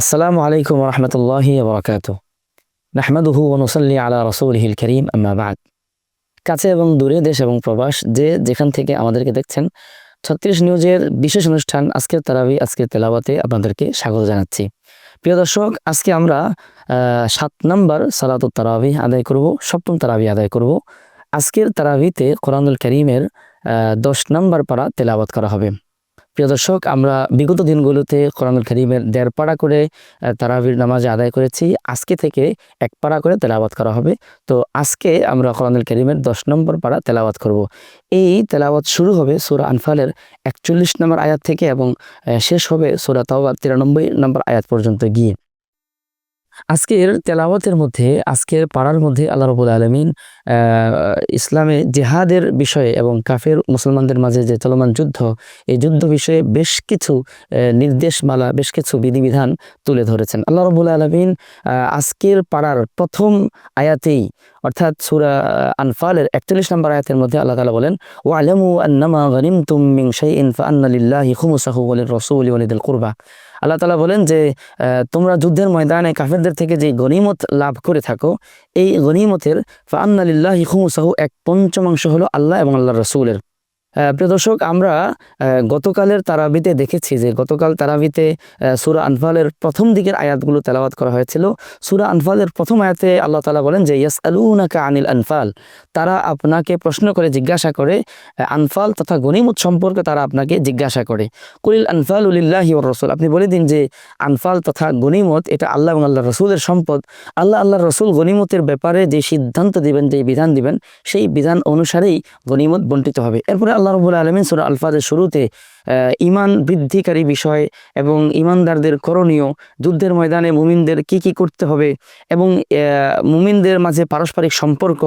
আসসালামু আলাইকুম রহমতুল্লাহি বরকাত নাহমাদুহু অনুসল্লি আলা রসুলহিল করিম, আম্মা বাদ। কাছে এবং দূরে দেশ এবং প্রবাস, যে যেখান থেকে আমাদেরকে দেখছেন, ছত্রিশ নিউজের বিশেষ অনুষ্ঠান আজকের তারাবি, আজকের তেলাওয়াতে আপনাদেরকে স্বাগত জানাচ্ছি। প্রিয় দর্শক, আজকে আমরা সাত নম্বর সালাত তারাবি আদায় করব, সপ্তম তারাবি আদায় করব। আজকের তারাবিতে কোরআনুল করিমের দশ নম্বর পাড়া তেলাওয়াত করা হবে। প্রিয় দর্শক, আমরা বিগত দিনগুলোতে কোরআনুল করিমের দেড় পাড়া করে তারাবির নামাজ আদায় করেছি। আজকে থেকে এক পাড়া করে তেলাওয়াত করা হবে। তো আজকে আমরা কোরআনুল করিমের দশ নম্বর পাড়া তেলাওয়াত করব। এই তেলাওয়াত শুরু হবে সুরা আনফালের একচল্লিশ নম্বর আয়াত থেকে এবং শেষ হবে সুরা তাওবার তিরানব্বই নম্বর আয়াত পর্যন্ত গিয়ে। আজকের তেলাওয়াতের মধ্যে, আজকের পাড়ার মধ্যে আল্লাহ রবুল আলমিন ইসলামে জেহাদের বিষয়ে এবং কাফের মুসলমানদের মাঝে যে চলমান যুদ্ধ, এই যুদ্ধ বিষয়ে বেশ কিছু নির্দেশমালা, বেশ কিছু বিধিবিধান তুলে ধরেছেন। আল্লাহ রবুল আলমিন আজকের পাড়ার প্রথম আয়াতেই, অর্থাৎ সুরা আনফালের একচল্লিশ নম্বর আয়াতের মধ্যে আল্লাহ তালা বলেন ও আলমু আন্নামা গনিম তুম মিং শাইইন ফাআন্নালিল্লাহি খুমুসাহু ওয়ালির রাসূলি কুরবা। আল্লাহ তালা বলেন যে তোমরা যুদ্ধের ময়দানে কাফেরদের থেকে যে গনিমত লাভ করে থাকো, এই গনিমতের ফান্নালিল্লাহ খুমুসাহু এক পঞ্চমাংশ হলো আল্লাহ এবং আল্লাহ রসুলের। প্রিয় দর্শক, আমরা গতকালের তারাবিতে দেখেছি যে গতকাল তারাবিতে সূরা আনফালের প্রথম দিকের আয়াতগুলো তেলাওয়াত করা হয়েছিল। সূরা আনফালের প্রথম আয়াতে আল্লাহ তালা বলেন যে ইয়াস আলুনাকা আনিল আনফাল। তারা আপনাকে প্রশ্ন করে, জিজ্ঞাসা করে আনফাল তথা গনিমত সম্পর্কে তারা আপনাকে জিজ্ঞাসা করে। কুলিল আনফাল উলিল্লাহি রসুল। আপনি বলে দিন যে, আনফাল তথা গনিমত, এটা আল্লাহ এবং আল্লাহ রসুলের সম্পদ। আল্লাহ আল্লাহ রসুল গনিমতের ব্যাপারে যে সিদ্ধান্ত দিবেন, যে বিধান দিবেন, সেই বিধান অনুসারেই গনিমত বন্টিত হবে। এরপরে আল্লাহ রবুল আলমিন সুরা আলফাজের শুরুতে আহ, ইমান বৃদ্ধিকারী বিষয় এবং ইমানদারদের করণীয় যুদ্ধের ময়দানে মুমিনদের কি কি করতে হবে এবং মুমিনদের মাঝে পারস্পরিক সম্পর্ক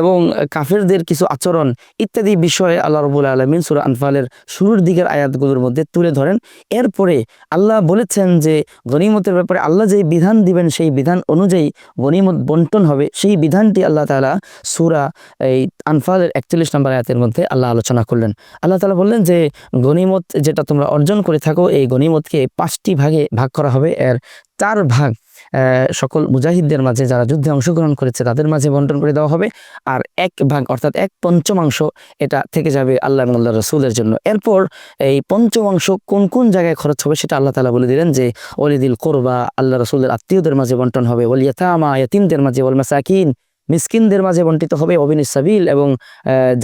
এবং কাফেরদের কিছু আচরণ ইত্যাদি বিষয়ে আল্লাহ রবুল আলমিন সুরা আনফালের শুরুর দিকের আয়াতগুলোর মধ্যে তুলে ধরেন। এরপরে আল্লাহ বলেছেন যে, গনিমতের ব্যাপারে আল্লাহ যেই বিধান দিবেন, সেই বিধান অনুযায়ী গনিমত বন্টন হবে। সেই বিধানটি আল্লাহ তালা সুরা এই আনফালের একচল্লিশ নম্বর আয়াতের মধ্যে আল্লাহ আলোচনা করলেন। আল্লাহ তালা বললেন যে, গনিমত যেটা তোমরা অর্জন করে থাকো, এই গনিমতকে পাঁচটি ভাগে ভাগ করা হবে। এর চার ভাগ সকল মুজাহিদদের মাঝে যারা যুদ্ধে অংশগ্রহণ করেছে, তাদের মাঝে বন্টন করে দেওয়া হবে। আর এক ভাগ, অর্থাৎ এক পঞ্চমাংশ, এটা থেকে যাবে আল্লাহ আল্লাহ রসুলের জন্য। এরপর এই পঞ্চমাংশ কোন কোন জায়গায় খরচ হবে সেটা আল্লাহ তালা বলে দিলেন যে অলিদিল কোরবা, আল্লাহ রসুলের আত্মীয়দের মাঝে বন্টন হবে। ওল ইয়াতামা, ইয়াতিমদের মাঝে ওল মাসাকিন। মিসকিনদের মাঝে বন্টিত হবে অবিনিসাবিল এবং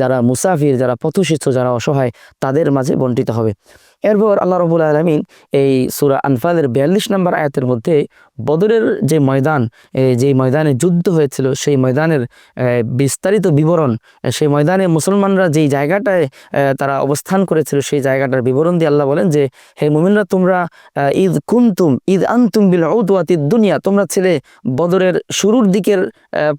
যারা মুসাফির, যারা পথশিষ্য যারা অসহায়, তাদের মাঝে বন্টিত হবে। এরপর আল্লাহ রবুল আলমিন এই সুরা আনফালের বিয়াল্লিশ নম্বর আয়াতের মধ্যে বদরের যে ময়দান যেই ময়দানে যুদ্ধ হয়েছিল, সেই ময়দানের বিস্তারিত বিবরণ সেই ময়দানে মুসলমানরা যেই জায়গাটায় তারা অবস্থান করেছিল, সেই জায়গাটার বিবরণ দিয়ে আল্লাহ বলেন যে, হে মুমিনরা, তোমরা ঈদ কুন্তুম, ঈদ আনতুম বিল ঔদওয়াতিদ দুনিয়া, তোমরা ছেলে বদরের শুরুর দিকের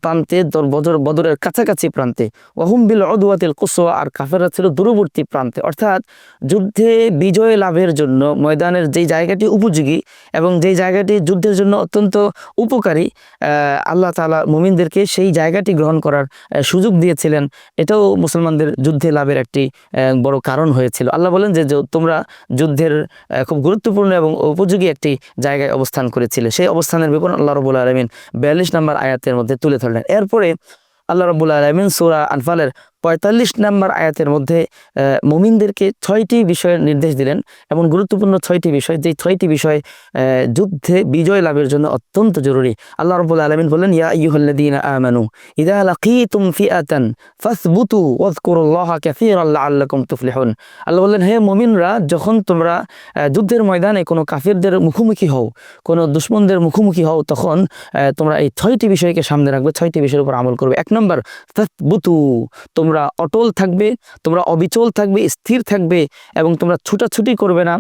প্রান্তে, দর- বদর, বদরের কাছাকাছি প্রান্তে। ওহুম বিল অদুয়াতিল কুসোয়া আর কাফেররা ছিল দূরবর্তী প্রান্তে। অর্থাৎ যুদ্ধে বিজয় লাভের জন্য ময়দানের যেই জায়গাটি উপযোগী এবং যেই জায়গাটি যুদ্ধের জন্য অত্যন্ত উপকারী আল্লাহ তালা মুমিনদেরকে সেই জায়গাটি গ্রহণ করার সুযোগ দিয়েছিলেন। এটাও মুসলমানদের যুদ্ধে লাভের একটি বড় কারণ হয়েছিল। আল্লাহ বলেন যে তোমরা যুদ্ধের খুব গুরুত্বপূর্ণ এবং উপযোগী একটি জায়গায় অবস্থান করেছিলে। সেই অবস্থানের বিবরণ আল্লাহ রবুল আলমিন বিয়াল্লিশ নম্বর আয়াতের মধ্যে তুলে ধরলেন। এরপরে আল্লাহ রবুল আলমিন সুরা আনফালের পঁয়তাল্লিশ নম্বর আয়াতের মধ্যে মুমিনদেরকে ছয়টি বিষয়ের নির্দেশ দিলেন এবং গুরুত্বপূর্ণ ছয়টি বিষয়, যেই ছয়টি বিষয় যুদ্ধে বিজয় লাভের জন্য অত্যন্ত জরুরি। আল্লাহ রবুল আলমিন বললেন, ইয়া ইউহল্লাদিন আমানু, ইদা লাকিতুম ফিআতান ফাসবুতু ওয়াজকুরুল্লাহ কাসীরান লাআল্লাকুম তুফলিহুন। আল্লাহ বললেন, হে মুমিনরা, যখন তোমরা যুদ্ধের ময়দানে কোনো কাফিরদের মুখোমুখি হও, কোনো দুশ্মনদের মুখোমুখি হও, তখন তোমরা এই ছয়টি বিষয়কে সামনে রাখবে, ছয়টি বিষয়ের উপর আমল করবে। এক নম্বর বুতু তোমরা অটল থাকবে, তোমরা অবিচল থাকবে, স্থির থাকবে এবং তোমরা ছুটাছুটি করবে না।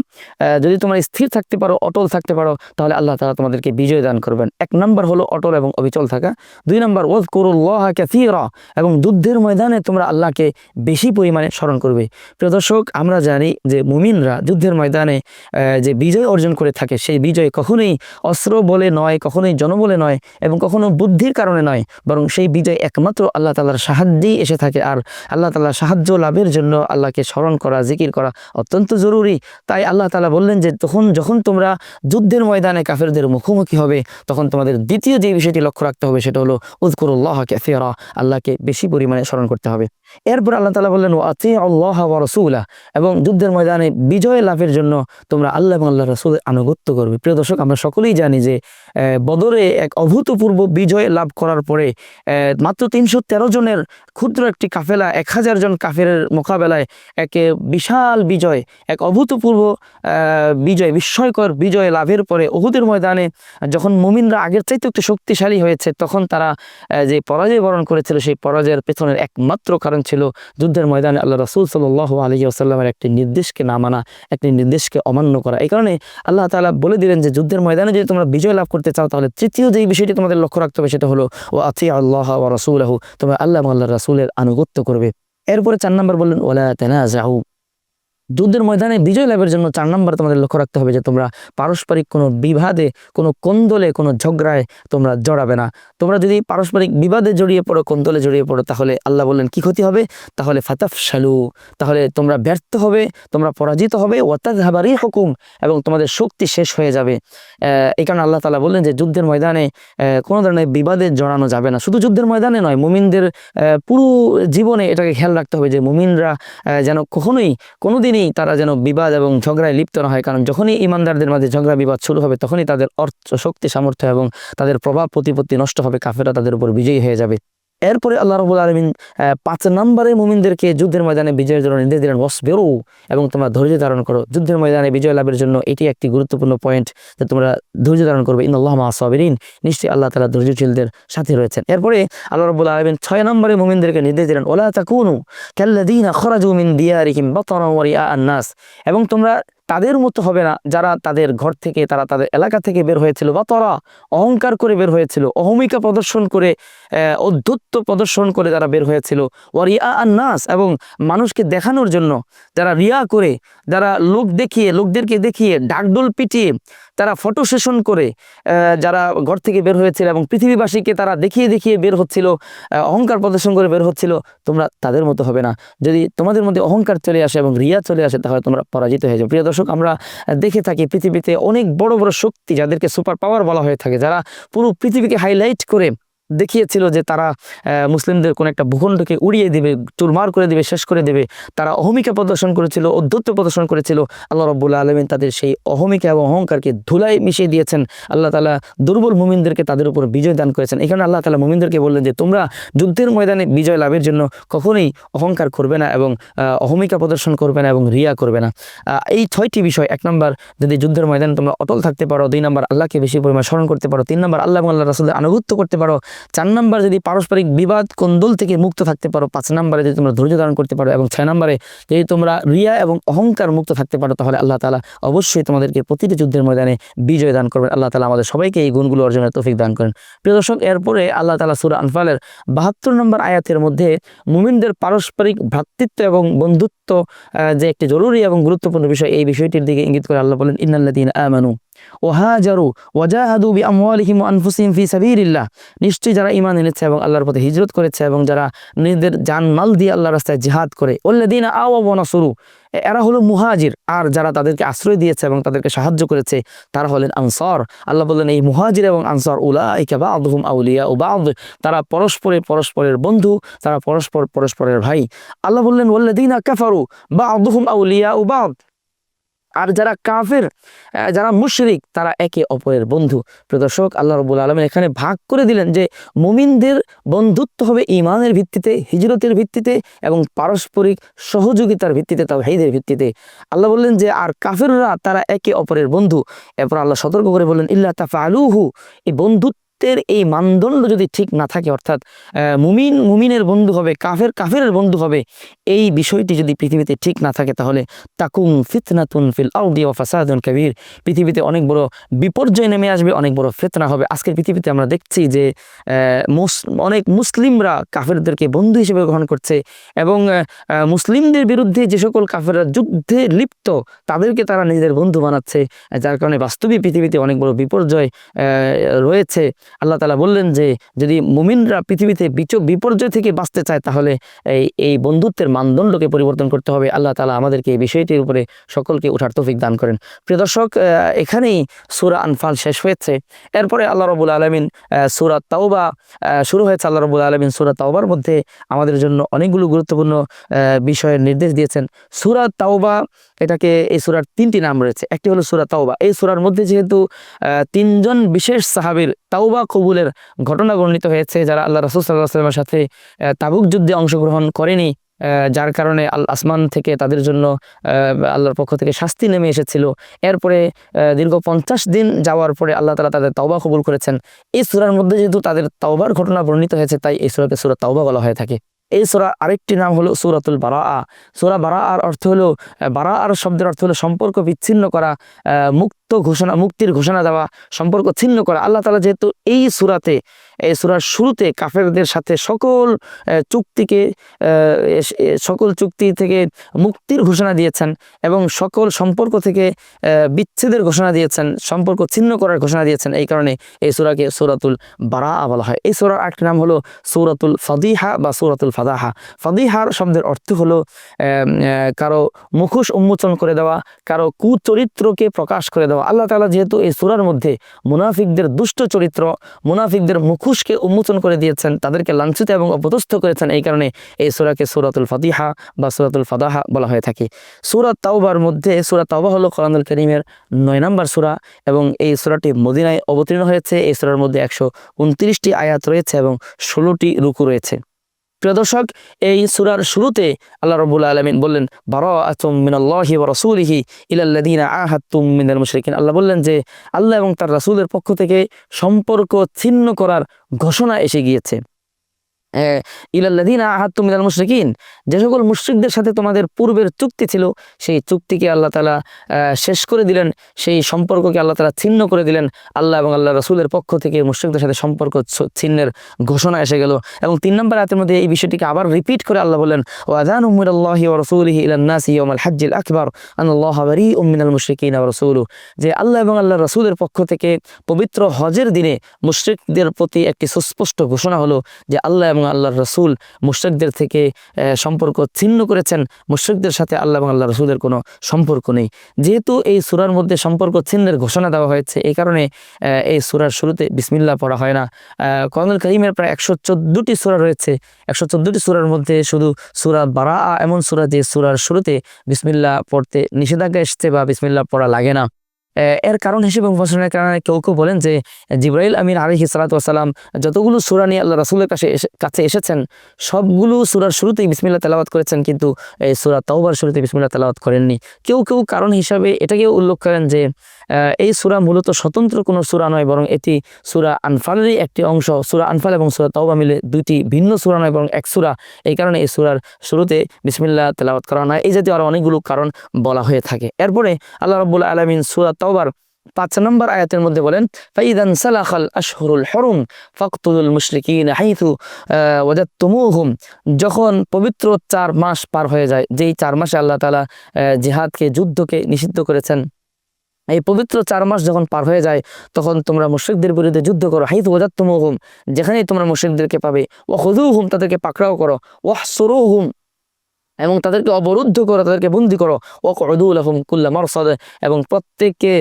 যদি তোমরা স্থির থাকতে পারো, অটল থাকতে পারো, তাহলে আল্লাহ তালা তোমাদেরকে বিজয় দান করবেন। এক নম্বর হলো অটল এবং অবিচল থাকা। দুই নম্বর ওয়াজ করুল্লাহ ক্যাথিরা এবং যুদ্ধের ময়দানে তোমরা আল্লাহকে বেশি পরিমাণে স্মরণ করবে। প্রিয় দর্শক, আমরা জানি যে মুমিনরা যুদ্ধের ময়দানে যে বিজয় অর্জন করে থাকে, সেই বিজয় কখনোই অস্ত্র বলে নয়, কখনোই জনবলে নয় এবং কখনো বুদ্ধির কারণে নয়, বরং সেই বিজয় একমাত্র আল্লাহ তালার সাহায্যেই এসে থাকে। আর আর আল্লাহ তালা সাহায্য লাভের জন্য আল্লাহকে স্মরণ করা, জিকির করা অত্যন্ত জরুরি। তাই আল্লাহ তালা বললেন যে, তখন যখন তোমরা যুদ্ধের ময়দানে কাফেরদের মুখোমুখি হবে, তখন তোমাদের দ্বিতীয় যে বিষয়টি লক্ষ্য রাখতে হবে, সেটা হলো উজকুরুল্লাহ ফেরা আল্লাহকে বেশি পরিমাণে স্মরণ করতে হবে। এরপর আল্লাহ তালা বললেন ও আতি আল্লাহ রসুল্লাহ এবং যুদ্ধের ময়দানে বিজয় লাভের জন্য তোমরা আল্লাহ এবং আল্লাহ রসুলের আনুগত্য করবে। প্রিয় দর্শক, আমরা সকলেই জানি যে বদরে এক অভূতপূর্ব বিজয় লাভ করার পরে মাত্র তিনশো তেরো জনের ক্ষুদ্র একটি কাফেলা, এক হাজার জন কাফের মোকাবেলায় এক বিশাল বিজয়, এক অভূতপূর্ব বিজয়, বিস্ময়কর বিজয় লাভের পরে ওহুদের ময়দানে যখন মুমিনরা আগের চাইতে একটু শক্তিশালী হয়েছে, তখন তারা যে পরাজয় বরণ করেছিল, সেই পরাজয়ের পেছনের একমাত্র কারণ ছিল যুদ্ধের ময়দানে আল্লাহ রসুল সাল্লাহ আলী আসাল্লামের একটি নির্দেশকে না মানা, একটি নির্দেশকে অমান্য করা। এই কারণে আল্লাহ তালা বলে দিলেন যে, যুদ্ধের ময়দানে যদি তোমরা বিজয় লাভ করতে চাও, তাহলে তৃতীয় যেই বিষয়টি তোমাদের লক্ষ্য রাখতে হবে, সেটা হলো ও আতি আল্লাহ ও আহ তোমরা আল্লাহ আল্লাহ রাসুলের আনুগত্য করবে। এরপরে চার নম্বর বললেন ওলা তেনা যাহু যুদ্ধের ময়দানে বিজয় লাভের জন্য চার নম্বর তোমাদের লক্ষ্য রাখতে হবে যে তোমরা পারস্পরিক কোনো বিবাদে, কোনো কোন্দলে, কোনো ঝগড়ায় তোমরা জড়াবে না। তোমরা যদি পারস্পরিক বিবাদে জড়িয়ে পড়ো, কোন্দলে জড়িয়ে পড়ো, তাহলে আল্লাহ বললেন, কি ক্ষতি হবে? তাহলে ফাতাফ শালু তাহলে তোমরা ব্যর্থ হবে, তোমরা পরাজিত হবে ওয়াতাদ হাবারই হুকুম এবং তোমাদের শক্তি শেষ হয়ে যাবে। এই কারণে আল্লাহ তালা বললেন যে যুদ্ধের ময়দানে কোনো ধরনের বিবাদে জড়ানো যাবে না। শুধু যুদ্ধের ময়দানে নয়, মুমিনদের পুরো জীবনে এটাকে খেয়াল রাখতে হবে যে মুমিনরা যেন কখনোই কোনোদিনই তারা যেন বিবাদ এবং ঝগড়ায় লিপ্ত না হয়, কারণ যখনই ইমানদারদের মাঝে ঝগড়া বিবাদ শুরু হবে, তখনই তাদের অর্থ, শক্তি, সামর্থ্য এবং তাদের প্রভাব, প্রতিপত্তি নষ্ট হবে কাফেরা তাদের উপর বিজয়ী হয়ে যাবে। এরপরে আল্লাহ রবুল আলমিন পাঁচ নম্বরে মুমিনদেরকে যুদ্ধের ময়দানে বিজয়ের জন্য নির্দেশ দিলেন বেরো এবং তোমরা ধৈর্য ধারণ করো। যুদ্ধের ময়দানে বিজয় লাভের জন্য এটি একটি গুরুত্বপূর্ণ পয়েন্ট যে তোমরা ধৈর্য ধারণ করবে। ইন আল্লাহ সাবিরিন। নিশ্চয়ই আল্লাহ তালা ধৈর্যশীলদের সাথে রয়েছেন। এরপরে আল্লাহ রবুল আলমিন ছয় নম্বরে মুমিনদেরকে নির্দেশ দিলেন, ওলা তাকুনু কাল্লাদিনা খরাজু মিন দিয়ারিহিম বাতারা ওয়া রিআ আন-নাস এবং তোমরা তাদের মতো হবে না যারা তাদের ঘর থেকে, তারা তাদের এলাকা থেকে বের হয়েছিল বা তারা অহংকার করে বের হয়েছিল, অহমিকা প্রদর্শন করে অধ্যত্ব প্রদর্শন করে যারা বের হয়েছিল। ও রিয়া আর নাস এবং মানুষকে দেখানোর জন্য যারা রিয়া করে, যারা লোক দেখিয়ে, লোকদেরকে দেখিয়ে, ডাকডোল পিটিয়ে তারা ফটো সেশন করে যারা ঘর থেকে বের হয়েছিল এবং পৃথিবীবাসীকে তারা দেখিয়ে দেখিয়ে বের হচ্ছিল অহংকার প্রদর্শন করে বের হচ্ছিল, তোমরা তাদের মতো হবে না। যদি তোমাদের মধ্যে অহংকার চলে আসে এবং রিয়া চলে আসে, তাহলে তোমরা পরাজিত হয়ে যাবে প্রিয় দর্শক, আমরা দেখে থাকি পৃথিবীতে অনেক বড় বড় শক্তি যাদেরকে সুপার পাওয়ার বলা হয়ে থাকে, যারা পুরো পৃথিবীকে হাইলাইট করে দেখিয়েছিল যে তারা মুসলিমদের কোন একটা ভূখণ্ডকে উড়িয়ে দিবে, চুরমার করে দিবে, শেষ করে দেবে। তারা অহমিকা প্রদর্শন করেছিল, অধ্যত্ব প্রদর্শন করেছিল। আল্লাহ রব্বুল্লা আলমিন তাদের সেই অহমিকা এবং অহংকারকে ধুলাই মিশিয়ে দিয়েছেন। আল্লাহ তালা দুর্বল মুমিনদেরকে তাদের উপর বিজয় দান করেছেন। এখানে আল্লাহ তালা মুমিনদেরকে বললেন যে, তোমরা যুদ্ধের ময়দানে বিজয় লাভের জন্য কখনোই অহংকার করবে না এবং অহমিকা প্রদর্শন করবে না এবং রিয়া করবে না। এই ছয়টি বিষয়, এক নম্বর যদি যুদ্ধের ময়দানে তোমরা অটল থাকতে পারো, দুই নম্বর আল্লাহকে বেশি পরিমাণ স্মরণ করতে পারো, তিন নম্বর আল্লাহ আল্লাহ রাসুলের আনুগত্য করতে পারো চার নম্বর যদি পারস্পরিক বিবাদ কোন্দল থেকে মুক্ত থাকতে পারো, পাঁচ নম্বরে যদি তোমরা ধৈর্য ধারণ করতে পারো এবং ছয় নম্বরে যদি তোমরা রিয়া এবং অহংকার মুক্ত থাকতে পারো, তাহলে আল্লাহ তালা অবশ্যই তোমাদেরকে প্রতিটি যুদ্ধের ময়দানে বিজয় দান করবেন। আল্লাহ তালা আমাদের সবাইকে এই গুণগুলো অর্জনের তৌফিক দান করেন। প্রিয় দর্শক, এরপরে আল্লাহ তালা সুরা আনফালের বাহাত্তর নম্বর আয়াতের মধ্যে মুমিনদের পারস্পরিক ভ্রাতৃত্ব এবং বন্ধুত্ব যে একটি জরুরি এবং গুরুত্বপূর্ণ বিষয়, এই বিষয়টির দিকে ইঙ্গিত করে আল্লাহ বলেন ইন্নাল্লাদিন আমানু। ওহাজারু ওয়াজাহাদু বি আমওয়ালিহিম ওয়া আনফুসিহিম ফি সাবিলিল্লাহ। নিশ্চয়ই যারা ঈমান এনেছে এবং আল্লাহর পথে হিজরত করেছে এবং যারা নিজেদের জানমাল দিয়ে আল্লাহর রাস্তায় জিহাদ করে ওল্লাদিনা আও ওয়া নাসরু, এরা হলো মুহাজির। আর যারা তাদেরকে আশ্রয় দিয়েছে এবং তাদেরকে সাহায্য করেছে, তারা হলেন আনসার। আল্লাহ বললেন, এই মুহাজির এবং আনসার উলাইকা বা'দুহুম আউলিয়া বা'দ। তারা পরস্পরে পরস্পরের বন্ধু, তারা পরস্পর পরস্পরের ভাই। আল্লাহ বললেন ওল্লাদিনা কাফারু বা'দুহুম আউলিয়া বা'দ। আর যারা কাফের যারা মুশরিক, তারা একে অপরের বন্ধু। প্রদর্শক আল্লাহ রবুল আলমেন এখানে ভাগ করে দিলেন যে, মুমিনদের বন্ধুত্ব হবে ইমানের ভিত্তিতে, হিজরতের ভিত্তিতে এবং পারস্পরিক সহযোগিতার ভিত্তিতে তাও হেদের ভিত্তিতে। আল্লাহ বললেন যে, আর কাফেররা, তারা একে অপরের বন্ধু। এরপর আল্লাহ সতর্ক করে বললেন, ইল্লা তাফা আলুহু এই বন্ধুত্বের এই মানদণ্ড যদি ঠিক না থাকে, অর্থাৎ মুমিন, মুমিনের বন্ধু হবে, কাফের কাফের বন্ধু হবে, এই বিষয়টি যদি পৃথিবীতে ঠিক না থাকে, তাহলে তাকুম ফিতনাতুন ফিল আউদি ও ফাসাদুন কবির। পৃথিবীতে অনেক বড় বিপর্যয় নেমে আসবে, অনেক বড় ফিতনা হবে। আজকের পৃথিবীতে আমরা দেখছি যে অনেক মুসলিমরা কাফেরদেরকে বন্ধু হিসেবে গ্রহণ করছে এবং মুসলিমদের বিরুদ্ধে যে সকল কাফেররা যুদ্ধে লিপ্ত, তাদেরকে তারা নিজেদের বন্ধু বানাচ্ছে, যার কারণে বাস্তবিক পৃথিবীতে অনেক বড় বিপর্যয় রয়েছে। আল্লাহ তালা বললেন যে, যদি মুমিনরা পৃথিবীতে বিচ- বিপর্যয় থেকে বাঁচতে চায়, তাহলে এই এই বন্ধুত্বের মানদণ্ডকে পরিবর্তন করতে হবে। আল্লাহ তালা আমাদেরকে এই বিষয়টির উপরে সকলকে উঠার তৌফিক দান করেন। প্রিয় দর্শক এখানেই সুরা আনফাল শেষ হয়েছে। এরপরে আল্লাহ রবুল আলমিন সুরা তাওবা শুরু হয়েছে। আল্লাহ রবুল আলমিন সুরা তাওবার মধ্যে আমাদের জন্য অনেকগুলো গুরুত্বপূর্ণ বিষয়ের নির্দেশ দিয়েছেন। সুরা তাওবা এটাকে এই সুরার তিনটি নাম রয়েছে। একটি হলো সুরা তাওবা। এই সুরার মধ্যে যেহেতু তিনজন বিশেষ সাহাবীর তাওবা কবুলের ঘটনা বর্ণিত হয়েছে, যারা আল্লাহ রসুল সাল্লাহ সাল্লামের সাথে তাবুক যুদ্ধে অংশগ্রহণ করেনি যার কারণে আল আসমান থেকে তাদের জন্য আল্লাহর পক্ষ থেকে শাস্তি নেমে এসেছিল। এরপরে দীর্ঘ পঞ্চাশ দিন যাওয়ার পরে আল্লাহ তালা তাদের তাওবা কবুল করেছেন। এই সুরার মধ্যে যেহেতু তাদের তাওবার ঘটনা বর্ণিত হয়েছে, তাই এই সুরাকে সুরা তাওবা বলা হয়ে থাকে। এই সোরা আরেকটি নাম হলো সুরাতুল বারা আ সোরা বারা আর অর্থ হলো বারা আর শব্দের অর্থ হলো সম্পর্ক বিচ্ছিন্ন করা আহ, মুক্ত ঘোষণা, মুক্তির ঘোষণা দেওয়া, সম্পর্ক ছিন্ন করা। আল্লাহ তালা যেহেতু এই সুরাতে, এই সুরার শুরুতে কাফেরদের সাথে সকল চুক্তিকে সকল চুক্তি থেকে মুক্তির ঘোষণা দিয়েছেন এবং সকল সম্পর্ক থেকে বিচ্ছেদের ঘোষণা দিয়েছেন, সম্পর্ক ছিন্ন করার ঘোষণা দিয়েছেন। এই কারণে এই সুরাকে সৌরাতুল বারা বলা হয়। এই সুরার আরেকটি নাম হলো সৌরাতুল ফাদিহা বা সৌরাতুল ফাদাহা। ফাদিহার শব্দের অর্থ হলো কারও মুখোশ উন্মোচন করে দেওয়া, কারও কুচরিত্রকে প্রকাশ করে দেওয়া আল্লাহ তাআলা যেহেতু এই সুরার মধ্যে মুনাফিকদের দুষ্ট চরিত্র, মুনাফিকদের মুখোশকে উন্মোচন করে দিয়েছেন, তাদেরকে লাঞ্ছিত এবং অপদস্থ করেছেন, এই কারণে এই সুরাকে সুরাতুল ফাদিহা বা সুরাতুল ফাদাহা বলা হয়ে থাকে। সুরাত তাওবার মধ্যে সুরাত তাওবা হলো কোরআনুল করিমের নয় নম্বর সুরা এবং এই সুরাটি মদিনায় অবতীর্ণ হয়েছে। এই সুরার মধ্যে একশো উনত্রিশটি আয়াত রয়েছে এবং ষোলোটি রুকু রয়েছে। প্রিয় দর্শক, এই সুরার শুরুতে আল্লাহ রবুল আলমিন বললেন বারা আতুম মিনাল্লাহি ওয়া রাসূলিহি ইলাল্লাযীনা আহাদতুম মিনাল মুশরিকিন। আল্লাহ বললেন যে, আল্লাহ এবং তার রাসুলের পক্ষ থেকে সম্পর্ক ছিন্ন করার ঘোষণা এসে গিয়েছে। আহ, ইলাল্লাযীনা আহাদতুম মিনাল মুশরিকিন যে সকল মুশরিকদের সাথে তোমাদের পূর্বের চুক্তি ছিল সেই চুক্তিকে আল্লাহ আহ, শেষ করে দিলেন। সেই সম্পর্ককে আল্লাহ তাআলা ছিন্ন করে দিলেন। আল্লাহ এবং আল্লাহ রাসূলের পক্ষ থেকে মুশরিকদের সাথে সম্পর্ক ছিন্নের ঘোষণা এসে গেল। এবং তিন নম্বর আয়াতের মধ্যে এই বিষয়টিকে আবার রিপিট করে আল্লাহ বললেন ওয়াদানু মিনাল্লাহি ওয়া রাসূলিহি ইলান নাসি ইয়াউমাল হাজ্জিল আকবার আনাল্লাহা বারীউম মিনাল মুশরিকিন ওয়া রাসূলুহু। যে আল্লাহ এবং আল্লাহর রাসূলের পক্ষ থেকে পবিত্র হজের দিনে মুশরিকদের প্রতি একটি সুস্পষ্ট ঘোষণা হলো যে আল্লাহ এবং আল্লাহর রাসূল মুশরিকদের থেকে সম্পর্ক ছিন্ন করেছেন। মুশরিকদের সাথে আল্লাহ এবং আল্লাহ রাসূলের কোনো সম্পর্ক নেই। যেহেতু এই সুরার মধ্যে সম্পর্ক ছিন্নের ঘোষণা দেওয়া হয়েছে এই কারণে এই সুরার শুরুতে বিসমিল্লাহ পড়া হয় না। কোরআনুল করিমের প্রায় একশো চোদ্দোটি সূরা রয়েছে। একশো চোদ্দোটি সূরার মধ্যে শুধু সূরা বারা এমন সূরা যে সূরার শুরুতে বিসমিল্লাহ পড়তে নিষেধাজ্ঞা এসছে বা বিসমিল্লাহ পড়া লাগে না। এর কারণ হিসেবে উপাসনের কারণে কেউ কেউ বলেন যে, জিব্রাইল আমির আলী সালাতাম যতগুলো সুরা নিয়ে আল্লাহ রাসুলের কাছে কাছে এসেছেন, সবগুলো সুরার শুরুতেই বিসমিল্লা তেলাওয়াত করেছেন, কিন্তু এই সুরা তাওবার শুরুতে বিসমিল্লা তেলাওয়াত করেননি। কেউ কেউ কারণ হিসাবে এটাকেও উল্লেখ করেন যে এই সুরা মূলত স্বতন্ত্র কোনো সুরা নয় বরং এটি সুরা আনফালেরই একটি অংশ। সুরা আনফাল এবং সূরা তাওবা মিলে দুইটি ভিন্ন সূরা নয় বরং এক সুরা। এই কারণে এই সূরার শুরুতে বিসমিল্লা তেলাওয়াত করা হয় এই জাতীয় আরও অনেকগুলো কারণ বলা হয়ে থাকে। এরপরে আল্লাহ রাব্বুল আলামিন সূরা তাওবার পাঁচ নম্বর আয়াতের মধ্যে বলেন ফাইদান সালাখাল আশহুরুল হরুম ফাকতুল মুশরিকিন হাইথু ওয়াজাত্তুমুহুম যখন পবিত্র চার মাস পার হয়ে যায় যেই চার মাসে আল্লাহ আহ, জিহাদকে যুদ্ধকে নিষিদ্ধ করেছেন এই পবিত্র চার মাস যখন পার হয়ে যায়, তখন তোমরা মুশ্রিকদের বিরুদ্ধে যুদ্ধ করো। হাইত ওজাত্তমহুম যেখানেই তোমরা মুশ্রিকদেরকে পাবে। ও হুম তাদেরকে পাকড়াও করো। ওয়াহ হুম এবং তাদেরকে অবরুদ্ধ করো, তাদেরকে বন্দি করো। ও কদুল আহম কুল্লা মরসদ, এবং প্রত্যেককে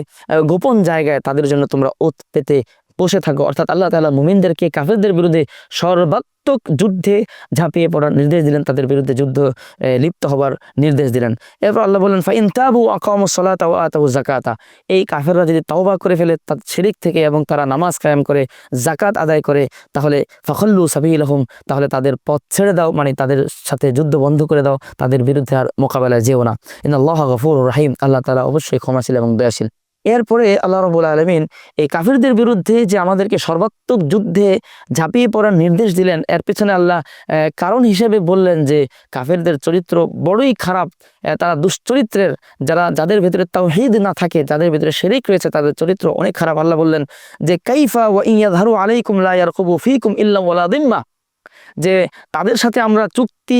গোপন জায়গায় তাদের জন্য তোমরা ওত পেতে বসে থাকো। অর্থাৎ আল্লাহ তাআলা মুমিনদেরকে কাফেরদের বিরুদ্ধে সর্বাত্মক যুদ্ধে ঝাঁপিয়ে পড়ার নির্দেশ দিলেন, তাদের বিরুদ্ধে যুদ্ধ লিপ্ত হবার নির্দেশ দিলেন। এরপর আল্লাহ বলেন ফাইন তাবু আকাম সলাতা জাকাতা এই কাফেররা যদি তাওবা করে ফেলে তার শিরিক থেকে এবং তারা নামাজ কায়েম করে জাকাত আদায় করে, তাহলে ফখল্লু সাবিলহম, তাহলে তাদের পথ ছেড়ে দাও মানে তাদের সাথে যুদ্ধ বন্ধ করে দাও, তাদের বিরুদ্ধে আর মোকাবেলায় যেও না। ইন আল্লাহ গফুর রাহিম। আল্লাহ তালা অবশ্যই ক্ষমাশীল এবং দয়াশীল। এরপরে আল্লাহ রবুল আলমিন এই কাফিরদের বিরুদ্ধে যে আমাদেরকে সর্বাত্মক যুদ্ধে ঝাঁপিয়ে পড়ার নির্দেশ দিলেন, এর পেছনে আল্লাহ কারণ হিসেবে বললেন যে কাফিরদের চরিত্র বড়ই খারাপ। তারা দুশ্চরিত্রের, যারা, যাদের ভিতরে তাওহীদ না থাকে, যাদের ভিতরে শেরিক রয়েছে, তাদের চরিত্র অনেক খারাপ। আল্লাহ বললেন যে, কাইফা ওয়া ইয়াযহারু আলাইকুম লা ইয়ারকুবু ফীকুম ইল্লা ওয়ালা দিম্মা। যে তাদের সাথে আমরা চুক্তি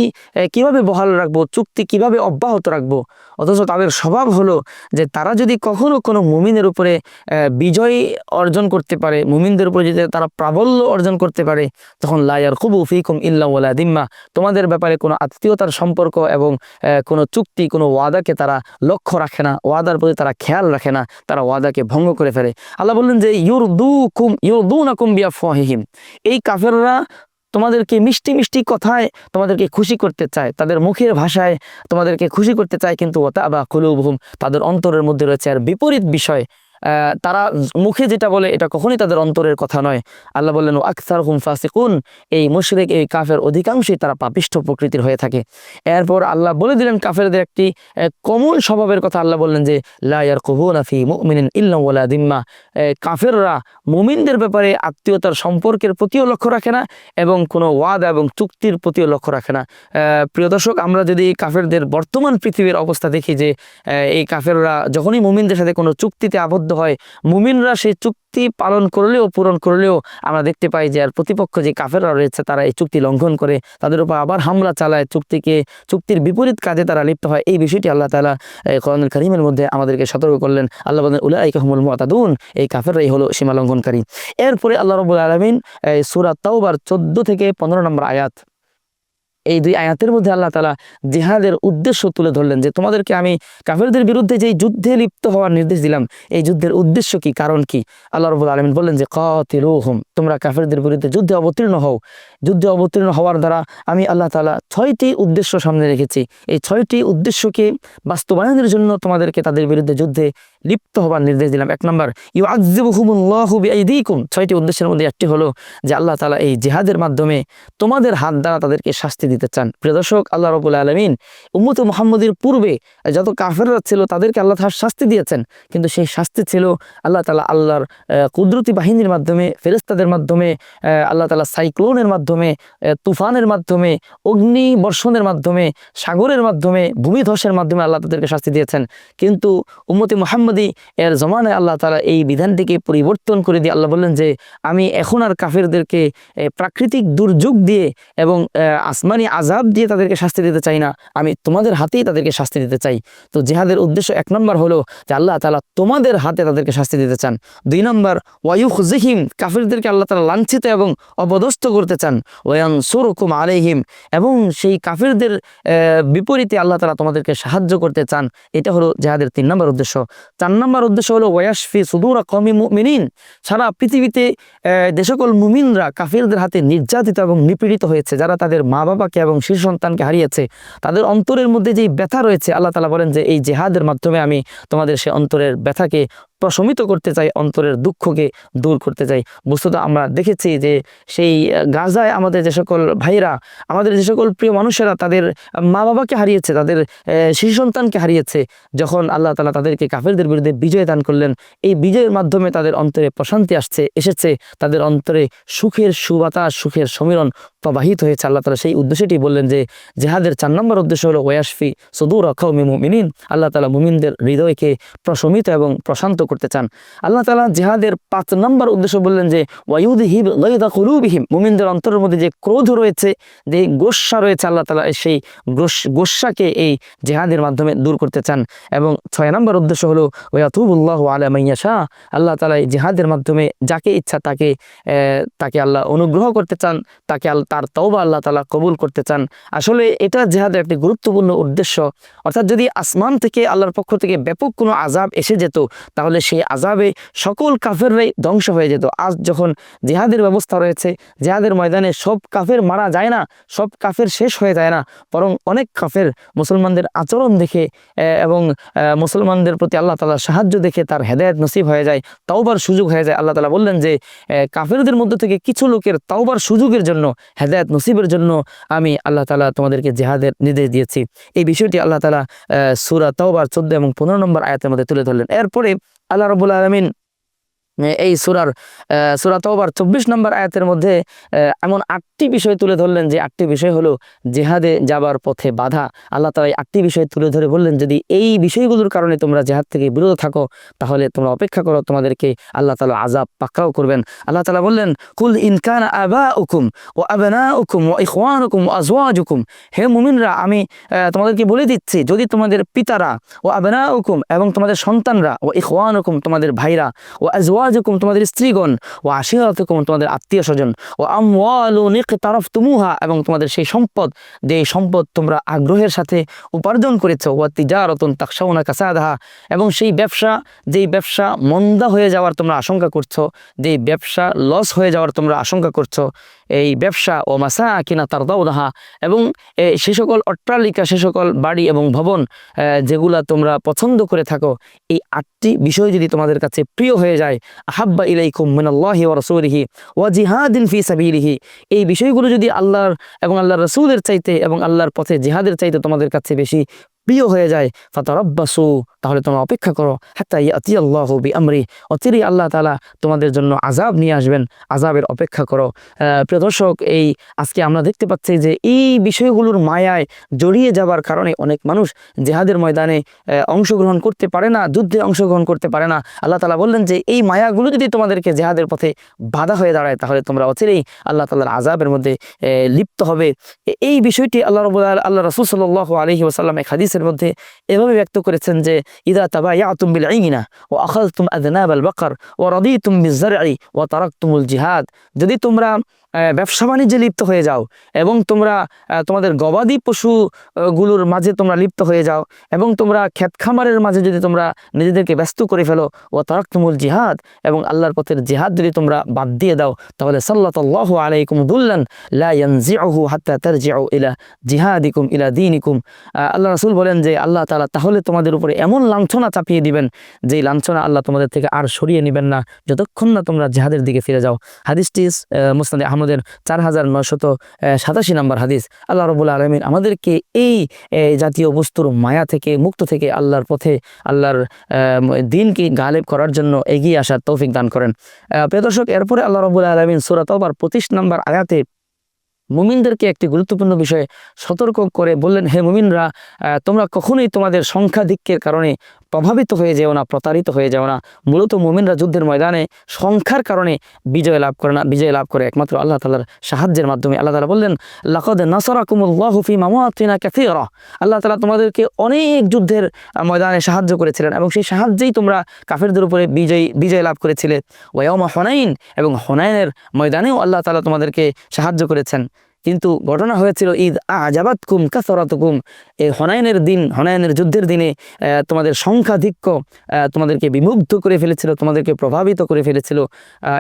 কীভাবে বহাল রাখব, চুক্তি কীভাবে অব্যাহত রাখব? অথচ তাদের স্বভাব হলো যে তারা যদি কখনো কোনো মুমিনের উপরে বিজয় অর্জন করতে পারে, মুমিনদের উপরে যদি তারা প্রাবল্য অর্জন করতে পারে, তখন লায়ার খুবু ফিকুম ইল্লা দিম্মা। তোমাদের ব্যাপারে কোনো আত্মীয়তার সম্পর্ক এবং কোনো চুক্তি, কোনো ওয়াদাকে তারা লক্ষ্য রাখে না, ওয়াদার প্রতি তারা খেয়াল রাখে না, তারা ওয়াদাকে ভঙ্গ করে ফেলে। আল্লাহ বললেন যে ইউর দু কুম ইউর দু না কুম বিয়া ফহিহিম এই কাফেররা তোমাদেরকে মিষ্টি মিষ্টি কথায় তোমাদেরকে খুশি করতে চায়। তাদের মুখের ভাষায় তোমাদেরকে খুশি করতে চায়, কিন্তু ওতা বা কুলুবহুম, তাদের অন্তরের মধ্যে রয়েছে আর বিপরীত বিষয়। তারা মুখে যেটা বলে এটা কখনই তাদের অন্তরের কথা নয়। আল্লাহ বললেন আকসার হুম ফাসিকুন এই মুশরিক, এই কাফের অধিকাংশই তারা পাপিষ্ঠ প্রকৃতির হয়ে থাকে। এরপর আল্লাহ বলে দিলেন কাফেরদের একটি কমন স্বভাবের কথা আল্লাহ বললেন যে লায়ার কহুনাফি মুমিনিন ইল্লা দিম্মা কাফেররা মুমিনদের ব্যাপারে আত্মীয়তার সম্পর্কের প্রতিও লক্ষ্য রাখে না এবং কোনো ওয়াদা এবং চুক্তির প্রতিও লক্ষ্য রাখে না। প্রিয় দর্শক, আমরা যদি কাফেরদের বর্তমান পৃথিবীর অবস্থা দেখি যে এই কাফেররা যখনই মুমিনদের সাথে কোনো চুক্তিতে আবদ্ধ হয়। মুমিনরা সেই চুক্তি পালন করলেও, পূরণ করলেও আমরা দেখতে পাই যে আর প্রতিপক্ষ যে কাফেররা রয়েছে, তারা এই চুক্তি লঙ্ঘন করে, তাদের উপর আবার হামলা চালায়, চুক্তিকে, চুক্তির বিপরীত কাজে তারা লিপ্ত হয়। এই বিষয়টি আল্লাহ তালা কোরআনুল করিমের মধ্যে আমাদেরকে সতর্ক করলেন। আল্লাহ বলেন উলাইকাহুমুল মুতাদুন এই কাফেররাই হলো সীমা লঙ্ঘনকারী এরপরে আল্লাহ রবুল আলমিন সুরাত তাওবার চোদ্দ থেকে পনেরো নম্বর আয়াত। এই দুই আয়াতের মধ্যে আল্লাহ তালা জিহাদের উদ্দেশ্য তুলে ধরলেন যে তোমাদেরকে আমি কাফেরদের বিরুদ্ধে যেই যুদ্ধে লিপ্ত হওয়ার নির্দেশ দিলাম, এই যুদ্ধের উদ্দেশ্য কি, কারণ কি? আল্লাহ রবুল আলমিন বললেন যে, কাতিলুহুম তোমরা কাফেরদের বিরুদ্ধে যুদ্ধে অবতীর্ণ হও। যুদ্ধে অবতীর্ণ হওয়ার দ্বারা আমি আল্লাহ তালা ছয়টি উদ্দেশ্য সামনে রেখেছি। এই ছয়টি উদ্দেশ্যকে বাস্তবায়নের জন্য তোমাদেরকে তাদের বিরুদ্ধে যুদ্ধে লিপ্ত হবার নির্দেশ দিলাম। এক নম্বর ইউ আজিবুহুমুল্লাহু বিআইদিকুম। ছয়টি উদ্দেশ্যের মধ্যে একটি হলো যে আল্লাহ তালা এই জিহাদের মাধ্যমে তোমাদের হাত দ্বারা তাদেরকে শাস্তি দিতে চান। প্রিয় দর্শক, আল্লাহ রবুল আলমিন উম্মত মোহাম্মদের পূর্বে যত কাফেররা ছিল তাদেরকে আল্লাহ তাহার শাস্তি দিয়েছেন। কিন্তু সেই শাস্তি ছিল আল্লাহ তালা আল্লাহর কুদরতি বাহিনীর মাধ্যমে ফেরেস্তাদের মাধ্যমে আল্লাহ তালা সাইক্লোনের মাধ্যমে তুফানের মাধ্যমে, অগ্নি বর্ষণের মাধ্যমে, সাগরের মাধ্যমে, ভূমিধসের মাধ্যমে আল্লাহ তাদেরকে শাস্তি দিয়েছেন। কিন্তু উম্মতি মোহাম্মদী এর জমানায় আল্লাহ তালা এই বিধানটিকে পরিবর্তন করে দিয়ে আল্লাহ বললেন যে, আমি এখন আর কাফেরদেরকে প্রাকৃতিক দুর্যোগ দিয়ে এবং আসমানি আজাব দিয়ে তাদেরকে শাস্তি দিতে চাই না। আমি তোমাদের হাতেই তাদেরকে শাস্তি দিতে চাই। তো জেহাদের উদ্দেশ্য এক নম্বর হলো যে, আল্লাহ তালা তোমাদের হাতে তাদেরকে শাস্তি দিতে চান। দুই নম্বর ওয়ায়ুখ জিহিম কাফিরদেরকে আল্লাহ তালা লাঞ্ছিত এবং অপদস্থ করতে চান। ওয়ান সুরকুম আলাইহিম এবং সেই কাফিরদের বিপরীতে আল্লাহ তালা তোমাদেরকে সাহায্য করতে চান। এটা হলো জেহাদের তিন নম্বর উদ্দেশ্য। চার নম্বর উদ্দেশ্য হলো ওয়াসফি সুদুরা কমি মিনিন সারা পৃথিবীতে দেশকল যে সকল মুমিনরা কাফিরদের হাতে নির্যাতিত এবং নিপীড়িত হয়েছে। যারা তাদের মা বাবাকে এবং শিশু সন্তানকে হারিয়েছে, তাদের অন্তরের মধ্যে যেই ব্যথা রয়েছে, আল্লাহ তালা বলেন যে এই জেহাদের মাধ্যমে আমি তোমাদের সে অন্তরের ব্যথাকে প্রশমিত করতে চাই, অন্তরের দুঃখকে দূর করতে চাই। বস্তুত আমরা দেখেছি যে সেই গাজায় আমাদের যে সকল ভাইরা আমাদের যে সকল প্রিয় মানুষেরা তাদের মা বাবাকে হারিয়েছে, তাদের শিশু সন্তানকে হারিয়েছে, যখন আল্লাহ তালা তাদেরকে কাফেরদের বিরুদ্ধে বিজয় দান করলেন, এই বিজয়ের মাধ্যমে তাদের অন্তরে প্রশান্তি আসছে, এসেছে, তাদের অন্তরে সুখের সুবাতাস, সুখের সমীরণ প্রবাহিত হয়েছে। আল্লাহ তালা সেই উদ্দেশ্যটি বললেন যে, জেহাদের চার নম্বর উদ্দেশ্য হলো, ওয়াসফি সদুর মুমিনিন। আল্লাহ তালা মুমিনদের হৃদয়কে প্রশমিত এবং প্রশান্ত করতে চান। আল্লাহ তালা জেহাদের পাঁচ নম্বর উদ্দেশ্য বললেন যে ওয়ায়ুদ হিব লয়দা কলুবিহিম। মুমিনদের অন্তরের মধ্যে যে ক্রোধ রয়েছে, যে গোস্বা রয়েছে, আল্লাহ তালা সেই গোস- গোস্বাকে এই জেহাদের মাধ্যমে দূর করতে চান। এবং ছয় নম্বর উদ্দেশ্য হলো, ওয়াতুবুল্লাহ আলা শাহ আল্লাহ তালা এই জেহাদের মাধ্যমে যাকে ইচ্ছা তাকে তাকে আল্লাহ অনুগ্রহ করতে চান, তাকে আল- তার তওবা আল্লাহ তালা কবুল করতে চান। আসলে এটা জেহাদের একটি গুরুত্বপূর্ণ উদ্দেশ্য। অর্থাৎ যদি আসমান থেকে, আল্লাহর পক্ষ থেকে ব্যাপক কোনো আজাব এসে যেত, তাহলে সেই আজাবে সকল কাফেররাই ধ্বংস হয়ে যেত। আজ যখন জেহাদের ব্যবস্থা রয়েছে, জেহাদের ময়দানে সব কাফের মারা যায় না, সব কাফের শেষ হয়ে যায় না, বরং অনেক কাফের মুসলমানদের আচরণ দেখে এবং মুসলমানদের প্রতি আল্লাহ তালা সাহায্য দেখে তার হেদায়ত নসিব হয়ে যায়, তাওবার সুযোগ হয়ে যায়। আল্লাহ তালা বললেন যে কাফেরদের মধ্যে থেকে কিছু লোকের তাওবার সুযোগের জন্য, হেদায়ত নসিবের জন্য আমি আল্লাহ তালা তোমাদেরকে জেহাদের নির্দেশ দিয়েছি। এই বিষয়টি আল্লাহ তালা সুরা তাওবার চোদ্দ এবং পনেরো নম্বর আয়াতের মধ্যে তুলে ধরলেন। এরপরে আল্লাহ রবুল আলমিন এই সুরার সুরা তওবার চব্বিশ নম্বর আয়াতের মধ্যে এমন আটটি বিষয় তুলে ধরলেন যে আটটি বিষয় হলো জেহাদে যাবার পথে বাধা। আল্লাহ তালা এই আটটি বিষয় তুলে ধরে বললেন, যদি এই বিষয়গুলোর কারণে তোমরা জেহাদ থেকে বিরত থাকো, তাহলে তোমরা অপেক্ষা করো, তোমাদেরকে আল্লাহ তালা আজাব পাক্কাও করবেন। আল্লাহ তালা বললেন, কুল ইনকান আবা উকুম ও আবেনা উকুম ও হুকুম ও আজওয়াজ হুকুম হে মুমিনরা, আমি তোমাদেরকে বলে দিচ্ছি, যদি তোমাদের পিতারা ও আবেনা হুকুম এবং তোমাদের সন্তানরা ও ইখওয়ান হুকুম তোমাদের ভাইরা ও আজওয়াজ হুকুম তোমাদের স্ত্রীগণ, ও আশিরাত হুকুম তোমাদের আত্মীয় স্বজন ও আমওয়ালু নিকতারাফ তুমুহা এবং তোমাদের সেই সম্পদ, যে সম্পদ তোমরা আগ্রহের সাথে উপার্জন করেছ ও তিজারতন তাকসাউনা কাসাদাহা, এবং সেই ব্যবসা, যেই ব্যবসা মন্দা হয়ে যাওয়ার তোমরা আশঙ্কা করছ, যেই ব্যবসা লস হয়ে যাওয়ার তোমরা আশঙ্কা করছ, এই ব্যবসা, ও মাসা কিনা তার দাহা এবং সে সকল অট্টালিকা, সে সকল বাড়ি এবং ভবন যেগুলা তোমরা পছন্দ করে থাকো, এই আটটি বিষয় যদি তোমাদের কাছে প্রিয় হয়ে যায় আহাব্বা ইলাইকুম মিনাল্লাহি ওয়া রাসূলিহি ওয়া জিহাদিন ফি সাবিলিহি। এই বিষয়গুলো যদি আল্লাহর এবং আল্লাহর রাসূলের চাইতে এবং আল্লাহর পথে জিহাদের চাইতে তোমাদের কাছে বেশি প্রিয় হয়ে যায়, ফাতারাব্বাসু তাহলে তোমরা অপেক্ষা করো, হাত্তা ইয়াতি আল্লাহ বি আমরি অচিরেই আল্লাহ তাআলা তোমাদের জন্য আজাব নিয়ে আসবেন আজাবের অপেক্ষা করো। প্রিয় দর্শক, এই আজকে আমরা দেখতে পাচ্ছি যে এই বিষয়গুলোর মায়ায় জড়িয়ে যাবার কারণে অনেক মানুষ জেহাদের ময়দানে অংশগ্রহণ করতে পারে না, যুদ্ধে অংশগ্রহণ করতে পারে না। আল্লাহ তালা বললেন যে এই মায়াগুলো যদি তোমাদেরকে জেহাদের পথে বাধা হয়ে দাঁড়ায়, তাহলে তোমরা অচিরেই আল্লাহ তালার আজাবের মধ্যে লিপ্ত হবে। এই বিষয়টি আল্লাহ রব আল্লাহ রসুল সাল্লাহ আলহি ওসাল্লাম এক হাদিসের মধ্যে এভাবে ব্যক্ত করেছেন যে ইদা তাবা ইয়াতুম বিল আইনা ও আখাল তুম আদনাব আল বকর ও রদি তুম বিজারি ও তারাক তুমুল জিহাদ যদি তোমরা আহ, ব্যবসা বাণিজ্যে লিপ্ত হয়ে যাও এবং তোমরা তোমাদের গবাদি পশু আহ, মাঝে তোমরা লিপ্ত হয়ে যাও এবং তোমরা ক্ষেত খামারের মাঝে যদি তোমরা নিজেদেরকে ব্যস্ত করে ফেলো ও তারাক তুমুল জিহাদ এবং আল্লাহর পথের জিহাদ যদি তোমরা বাদ দিয়ে দাও তাহলে সাল্লাহ আলাইকুম দুল্লান লা ইয়ানজিউহু হাত্তা তারজিউ ইলা জিহাদিকুম ইলা দীনিকুম। আল্লাহ রাসূল বলেন যে আল্লাহ তালা তাহলে তোমাদের উপরে এমন লাঞ্ছনা চাপিয়ে দিবেন যেই লাঞ্ছনা আল্লাহ তোমাদের থেকে আর সরিয়ে নেবেন না যতক্ষণ না তোমরা জিহাদের দিকে ফিরে যাও। হাদিসটি আহ, মুসনাদে আহমদের চার হাজার নয়শত সাতাশি নম্বর হাদিস। আল্লাহ রবুল্লা আলমিন আমাদেরকে এই জাতীয় বস্তুর মায়া থেকে, মুক্ত থেকে আল্লাহর পথে, আল্লাহর দিনকে গালেব করার জন্য এগিয়ে আসার তৌফিক দান করেন। প্রিয় দর্শক, এরপরে আল্লাহ রবুল্লা আলমিন সুরাত আবার পঁচিশ নম্বর আয়াতে মুমিনদেরকে একটি গুরুত্বপূর্ণ বিষয়ে সতর্ক করে বললেন, হে মুমিনরা তোমরা কখনোই তোমাদের সংখ্যাধিক্যের কারণে প্রভাবিত হয়ে যেও না, প্রতারিত হয়ে যাও না। মূলত মুমিনরা যুদ্ধের ময়দানে সংখ্যার কারণে বিজয় লাভ করে না, বিজয় লাভ করে। একমাত্র আল্লাহ তালার সাহায্যের মাধ্যমে আল্লাহ তালা বললেন, লাকদ নাসরাকুমুল্লাহুফি মামাতিনা কাসীরা। আল্লাহ তালা তোমাদেরকে অনেক যুদ্ধের ময়দানে সাহায্য করেছিলেন এবং সেই সাহায্যেই তোমরা কাফেরদের উপরে বিজয় বিজয় লাভ করেছিলে। ওয়ামা হনাইন এবং হনাইনের ময়দানেও আল্লাহ তালা তোমাদেরকে সাহায্য করেছেন। কিন্তু ঘটনা হয়েছিল ঈদ আজাবাত কুম কাসরাত কুম এই হনায়নের দিন, হনায়নের যুদ্ধের দিনে তোমাদের সংখ্যাধিক্য তোমাদেরকে বিমুগ্ধ করে ফেলেছিল, তোমাদেরকে প্রভাবিত করে ফেলেছিল।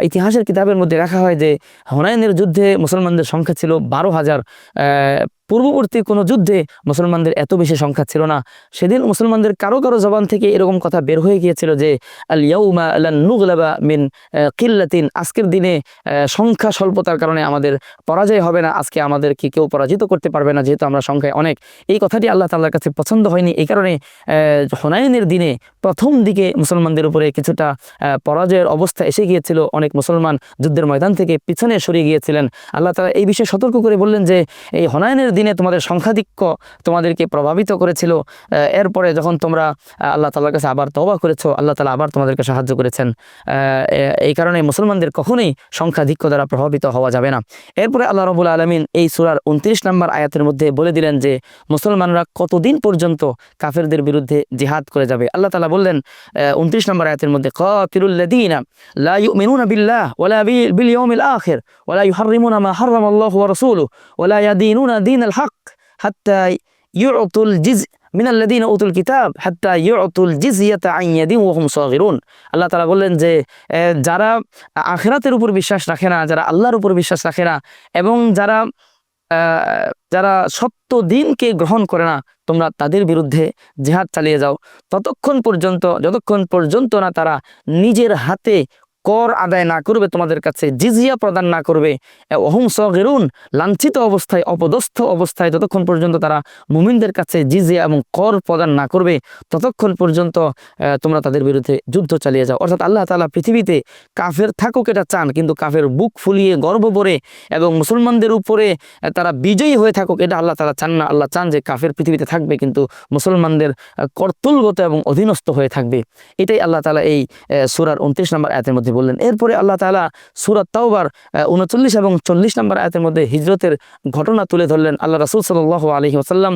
ইতিহাসের কিতাবের মধ্যে রাখা হয় যে, হনায়নের যুদ্ধে মুসলমানদের সংখ্যা ছিল বারো হাজার পূর্ববর্তী কোনো যুদ্ধে মুসলমানদের এত বেশি সংখ্যা ছিল না। সেদিন মুসলমানদের কারও কারও জবান থেকে এরকম কথা বের হয়ে গিয়েছিল যে, আল ইয়াউমা লান নুগলাবা মিন কিল্লাতিন। আজকের দিনে সংখ্যা স্বল্পতার কারণে আমাদের পরাজয় হবে না। আজকে আমাদেরকে কেউ পরাজিত করতে পারবে না, যেহেতু আমরা সংখ্যায় অনেক। এই কথাটি আল্লাহ তাল্লার কাছে পছন্দ হয়নি। এই কারণে হনায়নের দিনে প্রথম দিকে মুসলমানদের উপরে কিছুটা পরাজয়ের অবস্থা এসে গিয়েছিল। অনেক মুসলমান যুদ্ধের ময়দান থেকে পিছনে সরিয়ে গিয়েছিলেন। আল্লাহ তালা এই বিষয়ে সতর্ক করে বললেন যে, এই হনায়নের দিনে তোমাদের সংখ্যাধিক্য তোমাদেরকে প্রভাবিত করেছিল। এরপরে যখন তোমরা আল্লাহ তালার কাছে আবার তওবা করেছ, আল্লাহ তালা আবার তোমাদেরকে সাহায্য করেছেন। এই কারণে মুসলমানদের কখনোই সংখ্যাধিক্য দ্বারা প্রভাবিত হওয়া যাবে না। এরপরে আল্লাহ রবুল আলমিন এই সুরার উনত্রিশ নম্বর আয়াতের মধ্যে বলে দিলেন যে, মুসলমানরা কতদিন পর্যন্ত কাফেরদের বিরুদ্ধে জিহাদ করে যাবে? আল্লাহ তালা বললেন উনত্রিশ নম্বর আয়াতের মধ্যে কাতিরুল্লাদিনা লা ইউমিনুনা বিল ইয়াউমিল আখির ওয়ালা ইউহাররিমুনা মা হাররামাল্লাহু ওয়া রাসূলুহু ওয়ালা ইয়াদিনুনা মিনাল হক হাত্তা ইউতুল জিজ মিনাল্লাদিন উতুল কিতাব হাত্তা ইউতুল জিজিয়াতা আইয়াদিন ওহম সগিরুন। আল্লাহ তালা বললেন যে যারা আখেরাতের উপর বিশ্বাস রাখে না, যারা আল্লাহর উপর বিশ্বাস রাখে না, এবং যারা যারা সত্য দিনকে গ্রহণ করে না, তোমরা তাদের বিরুদ্ধে জেহাদ চালিয়ে যাও। ততক্ষণ পর্যন্ত, যতক্ষণ পর্যন্ত না তারা নিজের হাতে কর আদায় না করবে, তোমাদের কাছে জিজিয়া প্রদান না করবে। অহম সগেরুন, লাঞ্ছিত অবস্থায়, অপদস্থ অবস্থায় যতক্ষণ পর্যন্ত তারা মুমিনদের কাছে জিজিয়া এবং কর প্রদান না করবে। ততক্ষণ পর্যন্ত তোমরা তাদের বিরুদ্ধে যুদ্ধ চালিয়ে যাও। অর্থাৎ আল্লাহ তালা পৃথিবীতে কাফের থাকুক এটা চান, কিন্তু কাফের বুক ফুলিয়ে গর্ব ভরে এবং মুসলমানদের উপরে তারা বিজয়ী হয়ে থাকুক এটা আল্লাহ তালা চান না। আল্লাহ চান যে কাফের পৃথিবীতে থাকবে, কিন্তু মুসলমানদের কর্তুলগত এবং অধীনস্থ হয়ে থাকবে। এটাই আল্লাহ তালা এই সুরার উনত্রিশ নম্বর আয়াতের মধ্যে বললেন, এরপরে আল্লাহ তালা সুরাত তাওবার উনচল্লিশ এবং চল্লিশ নম্বর আয়াতের মধ্যে হিজরতের ঘটনা তুলে ধরলেন। আল্লাহ রাসুল সাল আলহি আসাল্লাম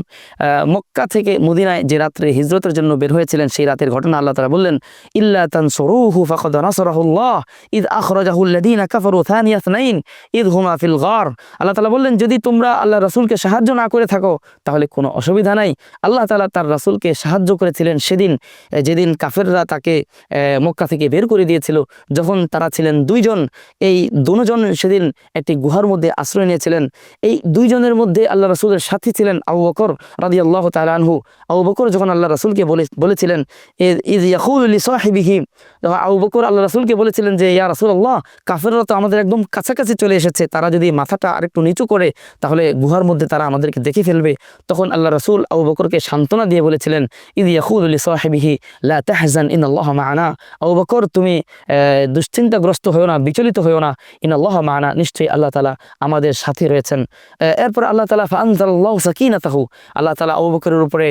মক্কা থেকে মদিনায় যে রাত্রে হিজরতের জন্য বের হয়েছিলেন, সেই রাতের ঘটনা আল্লাহ তালা বললেন, ইল্লা তান সরুহু ফাকদ নাসরাহুল্লাহ, ইদ আখরাজাহুল্লাদিনা কাফারু থানিয়া ইথনাইন ইদ হুমা ফিল গার। আল্লাহ তালা বললেন, যদি তোমরা আল্লাহ রাসূলকে সাহায্য না করে থাকো, তাহলে কোনো অসুবিধা নাই। আল্লাহ তালা তার রাসূলকে সাহায্য করেছিলেন সেদিন যেদিন কাফেররা তাকে মক্কা থেকে বের করে দিয়েছিল। যখন তারা ছিলেন দুইজন। এই দুজন সেদিন একটি গুহার মধ্যে আশ্রয় নিয়েছিলেন। এই দুইজনের মধ্যে আল্লাহ রাসূলের সাথী ছিলেন আবু বকর রাদি আল্লাহ তালানহু আবু বকর যখন আল্লাহ রাসূলকে বলে, বলেছিলেন ইদ- ইদ ইয়াকুলু লি সাহিবিহি তখন আবু বকর আল্লাহ রাসূলকে বলেছিলেন যে, ইয়া রাসূলুল্লাহ, কাফেররা তো আমাদের একদম কাছাকাছি চলে এসেছে। তারা যদি মাথাটা আরেকটু নিচু করে, তাহলে গুহার মধ্যে তারা আমাদেরকে দেখে ফেলবে। তখন আল্লাহ রসুল আবু বকরকে সান্ত্বনা দিয়ে বলেছিলেন ইদ ইয়াকুলু লি সাহিবিহি, লা তাহজান ইন্নাল্লাহ মা'ানা আবু বকর, তুমি দুশ্চিন্তাগ্রস্ত হয়েও না, বিচলিত হয়েও না। ইন্নাল্লাহ মানা, নিশ্চয়ই আল্লাহ তালা আমাদের সাথে রয়েছেন। এরপর আল্লাহ তাআলা ফাআনজালাল্লাহু সাকিনাতাহু। আল্লাহ তালা আবু বকরের উপরে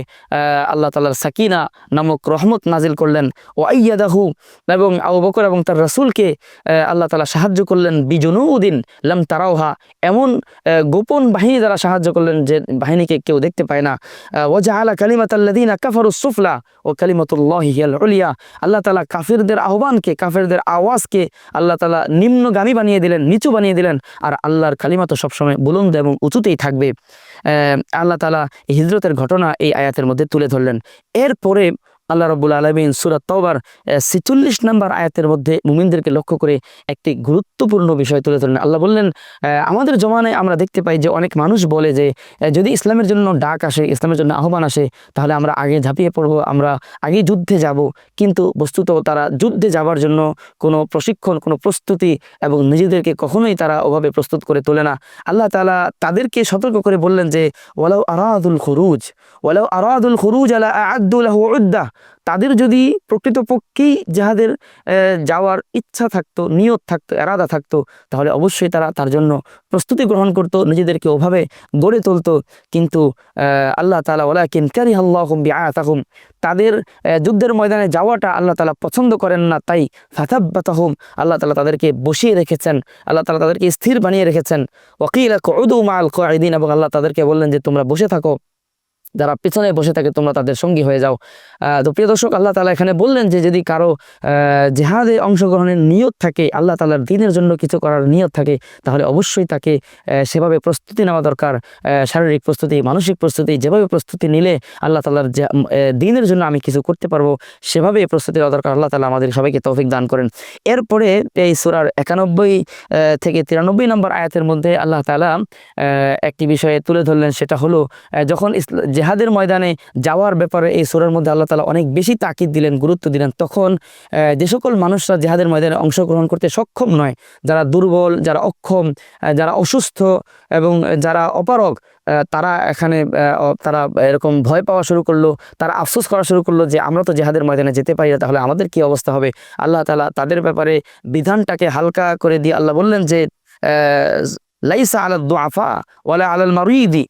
আল্লাহ তাআলার সাকিনা নামক রহমত নাজিল করলেন। ও আইয়াদাহু এবং আবু বকর এবং তার রাসূলকে আল্লাহ তালা সাহায্য করলেন। বিজনুউদ্দিন লাম তারাওহা এমন গোপন বাহিনী দ্বারা সাহায্য করলেন যে বাহিনীকে কেউ দেখতে পায় না। ওয়াজআলা কালিমাতাল্লাযিনা কাফারুস সুফলা ও কালিমাতুল্লাহি হিয়াল উলিয়া। আল্লাহ তালা কাফিরদের আহ্বানকে, কাফেরদের কাফিরদের আওয়াজকে আল্লাহ তালা নিম্নগামী বানিয়ে দিলেন, নিচু বানিয়ে দিলেন আর আল্লাহর কালিমা তো সবসময় বুলন্দ এবং উঁচুতেই থাকবে। আল্লাহ তালা হিজরতের ঘটনা এই আয়াতের মধ্যে তুলে ধরলেন। এরপরে আল্লাহ রব্বুল আলমিন সুরাত তওবার ছিচল্লিশ নম্বর আয়াতের মধ্যে মুমিনদেরকে লক্ষ্য করে একটি গুরুত্বপূর্ণ বিষয় তুলে ধরেন আল্লাহ বললেন আমাদের জমানায় আমরা দেখতে পাই যে অনেক মানুষ বলে যে যদি ইসলামের জন্য ডাক আসে, ইসলামের জন্য আহ্বান আসে, তাহলে আমরা আগে ঝাঁপিয়ে পড়ব, আমরা আগে যুদ্ধে যাব। কিন্তু বস্তুত তারা যুদ্ধে যাবার জন্য কোনো প্রশিক্ষণ, কোনো প্রস্তুতি এবং নিজেদেরকে কখনোই তারা ওভাবে প্রস্তুত করে তোলে না। আল্লাহ তাআলা তাদেরকে সতর্ক করে বললেন যে, ওয়ালাউ আরাদুল খরুজ, ওয়ালাউ আরাদুল খরুজ আলা আদুল্লাহ উদ্দা। তাদের যদি প্রকৃতপক্ষেই যাহাদের যাওয়ার ইচ্ছা থাকতো, নিয়ত থাকতো, এরাদা থাকতো, তাহলে অবশ্যই তারা তার জন্য প্রস্তুতি গ্রহণ করত, নিজেদেরকে ওভাবে গড়ে তুলতো। কিন্তু আল্লাহ তালা ওলা কিনকারি আল্লাহম বিআতাহুম তাদের যুদ্ধের ময়দানে যাওয়াটা আল্লাহ তালা পছন্দ করেন না, তাই ফাতাব্বাতাহুম আল্লাহ তালা তাদেরকে বসিয়ে রেখেছেন, আল্লাহ তালা তাদেরকে স্থির বানিয়ে রেখেছেন। ওকিল কউদু মাল কয়দিন এবং আল্লাহ তাদেরকে বললেন যে তোমরা বসে থাকো। যারা পেছনে বসে থাকে, তোমরা তাদের সঙ্গী হয়ে যাও। তো প্রিয় দর্শক, আল্লাহ তালা এখানে বললেন যে, যদি কারও জেহাদে অংশগ্রহণের নিয়ত থাকে, আল্লাহ তালার দিনের জন্য কিছু করার নিয়ত থাকে, তাহলে অবশ্যই তাকে সেভাবে প্রস্তুতি নেওয়া দরকার। শারীরিক প্রস্তুতি, মানসিক প্রস্তুতি, যেভাবে প্রস্তুতি নিলে আল্লাহ তালার দিনের জন্য আমি কিছু করতে পারব সেভাবে প্রস্তুতি নেওয়া দরকার। আল্লাহ তালা আমাদের সবাইকে তৌফিক দান করেন। এরপরে এই সুরার একানব্বই থেকে তিরানব্বই নম্বর আয়াতের মধ্যে আল্লাহ তালা একটি বিষয়ে তুলে ধরলেন, সেটা হলো যখন জেহাদের ময়দানে যাওয়ার ব্যাপারে এই সুরার মধ্যে আল্লাহ তালা অনেক বেশি তাকিদ দিলেন গুরুত্ব দিলেন। তখন যে সকল মানুষরা জেহাদের ময়দানে অংশগ্রহণ করতে সক্ষম নয় যারা দুর্বল যারা অক্ষম যারা অসুস্থ এবং যারা অপারগ আহ, তারা এখানে তারা এরকম ভয় পাওয়া শুরু করল তারা আফসোস করা শুরু করল যে আমরা তো জেহাদের ময়দানে যেতে পারি না তাহলে আমাদের কি অবস্থা হবে? আল্লাহ তালা তাদের ব্যাপারে বিধানটাকে হালকা করে দিয়ে আল্লাহ বললেন যে লাইসা আলা দুআফা ওয়ালা আলাল মারিদি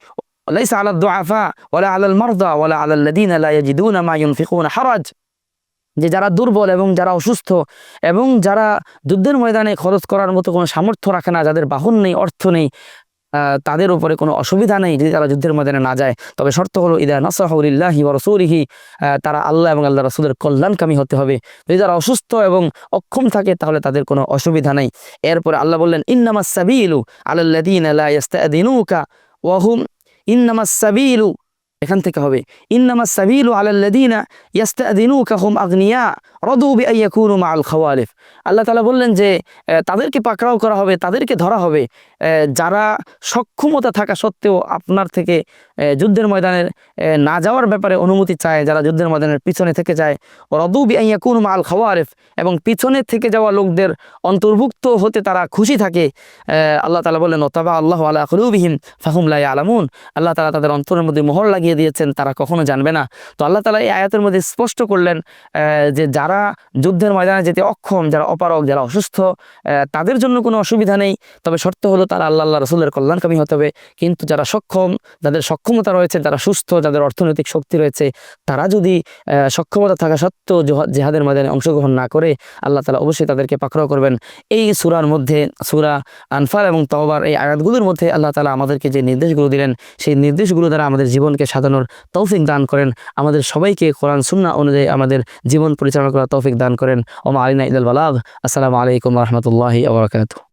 ليس على الضعفاء ولا على المرضى ولا على الذين لا يجدون ما ينفقون حرج যে যারা দুর্বল এবং যারা অসুস্থ এবং যারা যুদ্ধের ময়দানে খরচ করার মতো কোনো সামর্থ্য রাখে না যাদের বাহন নেই অর্থ নেই আহ, তাদের উপরে কোনো অসুবিধা নেই যদি তারা যুদ্ধের ময়দানে না যায় তবে শর্ত হলো ইদা নাসাহুলিল্লাহি ওয়া রাসূলিহি আহ, তারা আল্লাহ এবং আল্লাহ রাসূলের কল্যাণকামী হতে হবে যদি তারা অসুস্থ এবং অক্ষম থাকে তাহলে তাদের কোনো অসুবিধা নেই এরপরে আল্লাহ বললেন ইন্নামাস সাবিলু আলাল্লাযীনা লা ইস্তাদিনুকা ওয়া হুম সাবিলু এখান থেকে হবে। ইন্নামা সাবিলু আলাল্লাদিনা ইয়াস্তাদিনুকা হুম আগনিয়া, রদু বিআইয়াকুনু মাআল খাওয়ালিফ। আল্লাহ তালা বললেন যে তাদেরকে পাকড়াও করা হবে, তাদেরকে ধরা হবে। যারা সক্ষমতা থাকা সত্ত্বেও আপনার থেকে যুদ্ধের ময়দানের না যাওয়ার ব্যাপারে অনুমতি চায় যারা যুদ্ধের ময়দানের পিছনে থেকে যায়। রদু বিআইয়াকুনু মাল খাওয়ালিফ এবং পিছনে থেকে যাওয়া লোকদের অন্তর্ভুক্ত হতে তারা খুশি থাকে। আল্লাহ তালা বললেন ওতাবা আল্লাহ আলা কুলুবিহিম ফাহুম লা ইয়ালামুন। আল্লাহ তাআলা তাদের অন্তরের মধ্যে মোহর লাগিয়ে দিয়েছেন, তারা কখনো জানবে না। তো আল্লাহ তালা এই আয়াতের মধ্যে স্পষ্ট করলেন যে যারা যুদ্ধের ময়দানে যেতে অক্ষম, যারা অপারগ, যারা অসুস্থ তাদের জন্য কোনো অসুবিধা নেই। তবে শর্ত হলো তারা আল্লাহ আল্লাহ রসুলের কল্যাণকামী হতে হবে। কিন্তু যারা সক্ষম, যাদের সক্ষমতা রয়েছে, যারা সুস্থ, যাদের অর্থনৈতিক শক্তি রয়েছে, তারা যদি সক্ষমতা থাকা সত্ত্বেও জোহা- জেহাদের ময়দানে অংশগ্রহণ না করে, আল্লাহ তালা অবশ্যই তাদেরকে পাকড়াও করবেন। এই সুরার মধ্যে, সুরা আনফার এবং তওবার এই আয়াতগুলোর মধ্যে আল্লাহ তালা আমাদেরকে যে নির্দেশগুলো দিলেন, সেই নির্দেশগুলো দ্বারা আমাদের জীবনকে সাজানোর তৌফিক দান করেন। আমাদের সবাইকে কোরআন, সুন্নাহ অনুযায়ী আমাদের জীবন পরিচালনা করার তৌফিক দান করেন। ওমা আলিনা ইদাল বালাগ। আসসালামু আলাইকুম রহমতুল্লাহি আবরকাত